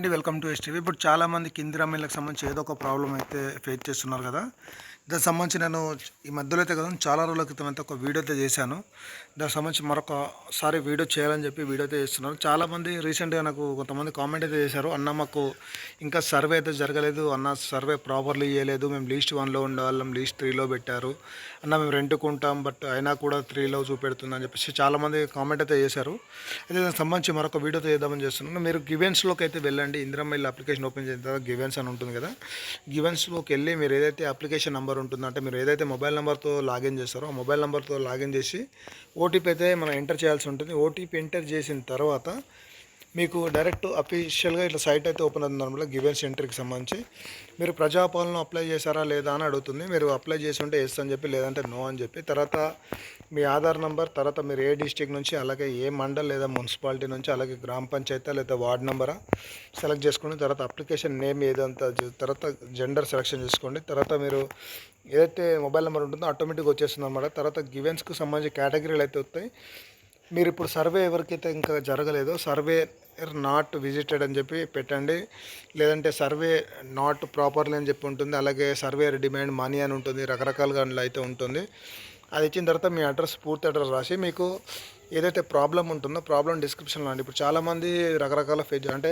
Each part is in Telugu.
అండి వెల్కమ్ టు ఎస్టీవీ. ఇప్పుడు చాలామంది కింది రమ్మీలకు సంబంధించి ఏదో ఒక ప్రాబ్లం అయితే ఫేస్ చేస్తున్నారు కదా. దానికి సంబంధించి నేను ఈ మధ్యలో అయితే కదా చాలా రోజుల క్రితం అయితే ఒక వీడియో అయితే చేశాను. దానికి సంబంధించి మరొకసారి వీడియో చేయాలని చెప్పి వీడియో అయితే చేస్తున్నాను చాలామంది రీసెంట్గా నాకు కొంతమంది కామెంట్ అయితే చేశారు. అన్న మాకు ఇంకా సర్వే అయితే జరగలేదు. అన్న సర్వే ప్రాపర్లీ చేయలేదు మేము లీస్ట్ వన్లో ఉండేవాళ్ళం లీస్ట్ త్రీలో పెట్టారు. అన్న మేము రెంట్కుంటాం బట్ అయినా కూడా త్రీలో చూపెడుతుంది అని చెప్పేసి చాలామంది కామెంట్ అయితే చేశారు. అయితే దానికి సంబంధించి మరొక వీడియో చేద్దామని చేస్తున్నాను. మీరు గివెన్స్లోకి అయితే వెళ్ళండి. ఇందిరమ్మ అప్లికేషన్ ఓపెన్ చేసిన తర్వాత గివెన్స్ అని ఉంటుంది కదా. గివెన్స్లోకి వెళ్ళి మీరు ఏదైతే అప్లికేషన్ నెంబర్ ఉంటుందో అంటే మీరు ఏదైతే మొబైల్ నెంబర్తో లాగిన్ చేస్తారో ఆ మొబైల్ నెంబర్తో లాగిన్ చేసి ఓటీపీ అయితే మనం ఎంటర్ చేయాల్సి ఉంటుంది. ఓటీపీ ఎంటర్ చేసిన తర్వాత మీకు డైరెక్ట్ అఫీషియల్గా ఇట్లా సైట్ అయితే ఓపెన్ అవుతుంది అనమాట గివెన్ సెంటర్కి సంబంధించి. మీరు ప్రజాపాలన అప్లై చేశారా లేదా అని అడుగుతుంది. మీరు అప్లై చేసి ఉంటే ఎస్ అని చెప్పి లేదంటే నో అని చెప్పి. తర్వాత మీ ఆధార్ నెంబర్ తర్వాత మీరు ఏ డిస్టిక్ నుంచి అలాగే ఏ మండల్ లేదా మున్సిపాలిటీ నుంచి అలాగే గ్రామ పంచాయతీ లేదా వార్డ్ నెంబరా సెలెక్ట్ చేసుకోండి తర్వాత అప్లికేషన్ నేమ్ ఏదంతా తర్వాత జెండర్ సెలెక్షన్ చేసుకోండి. తర్వాత మీరు ఏదైతే మొబైల్ నెంబర్ ఉంటుందో ఆటోమేటిక్గా వచ్చేస్తుంది అనమాట. తర్వాత గివెన్స్కి సంబంధించి కేటగిరీలు అయితే వస్తాయి. మీరు ఇప్పుడు సర్వే ఎవరికైతే ఇంకా జరగలేదో సర్వే నాట్ విజిటెడ్ అని చెప్పి పెట్టండి. లేదంటే సర్వే నాట్ ప్రాపర్లీ అని చెప్పి ఉంటుంది. అలాగే సర్వే డిమాండ్ మనీ అని ఉంటుంది. రకరకాలుగా అందులో అయితే ఉంటుంది. అది ఇచ్చిన తర్వాత మీ అడ్రస్ పూర్తి అడ్రస్ రాసి మీకు ఏదైతే ప్రాబ్లం ఉంటుందో ప్రాబ్లం డిస్క్రిప్షన్లో అండి. ఇప్పుడు చాలామంది రకరకాల ఫేజ్ అంటే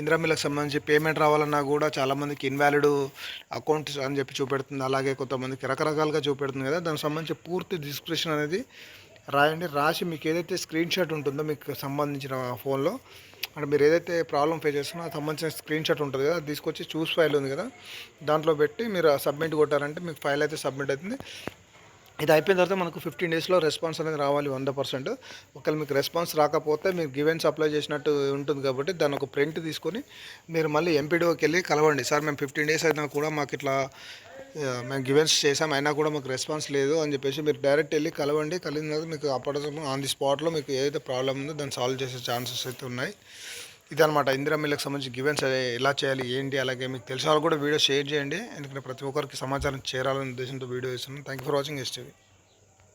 ఇందిరామిలకు సంబంధించి పేమెంట్ రావాలన్నా కూడా చాలామందికి ఇన్వాలిడ్ అకౌంట్ అని చెప్పి చూపెడుతుంది. అలాగే కొంతమందికి రకరకాలుగా చూపెడుతుంది కదా. దానికి సంబంధించి పూర్తి డిస్క్రిప్షన్ అనేది రాయండి. రాసి మీకు ఏదైతే స్క్రీన్ షాట్ ఉంటుందో మీకు సంబంధించిన ఫోన్లో అంటే మీరు ఏదైతే ప్రాబ్లం ఫేస్ చేస్తున్నా సంబంధించిన స్క్రీన్ షాట్ ఉంటుంది కదా తీసుకొచ్చి చూస్ ఫైల్ ఉంది కదా దాంట్లో పెట్టి మీరు సబ్మిట్ కొట్టారంటే మీకు ఫైల్ అయితే సబ్మిట్ అవుతుంది. ఇది అయిపోయిన తర్వాత మనకు ఫిఫ్టీన్ డేస్లో రెస్పాన్స్ అనేది రావాలి వంద పర్సెంట్. ఒకవేళ మీకు రెస్పాన్స్ రాకపోతే మీరు గివెన్స్ అప్లై చేసినట్టు ఉంటుంది కాబట్టి దాని ఒక ప్రింట్ తీసుకొని మీరు మళ్ళీ ఎంపీడీఓకి వెళ్ళి కలవండి. సార్ మేము ఫిఫ్టీన్ డేస్ అయినా కూడా మాకు ఇట్లా మేము గివెన్స్ చేసాం అయినా కూడా మాకు రెస్పాన్స్ లేదు అని చెప్పేసి మీరు డైరెక్ట్ వెళ్ళి కలవండి. కలిగిన తర్వాత మీకు అప్పటి ఆన్ ది స్పాట్లో మీకు ఏదైతే ప్రాబ్లం ఉందో దాన్ని సాల్వ్ చేసే ఛాన్సెస్ అయితే ఉన్నాయి. ఇదనమాట ఇందిరా మిల్లకు సంబంధించి గివెన్స్ ఎలా చేయాలి ఏంటి అలాగే మీకు తెలిసిన వాళ్ళు కూడా వీడియో షేర్ చేయండి. ఎందుకంటే ప్రతి ఒక్కరికి సమాచారం చేరాలనే ఉద్దేశంతో వీడియో ఇస్తున్నాను thank you for watching STV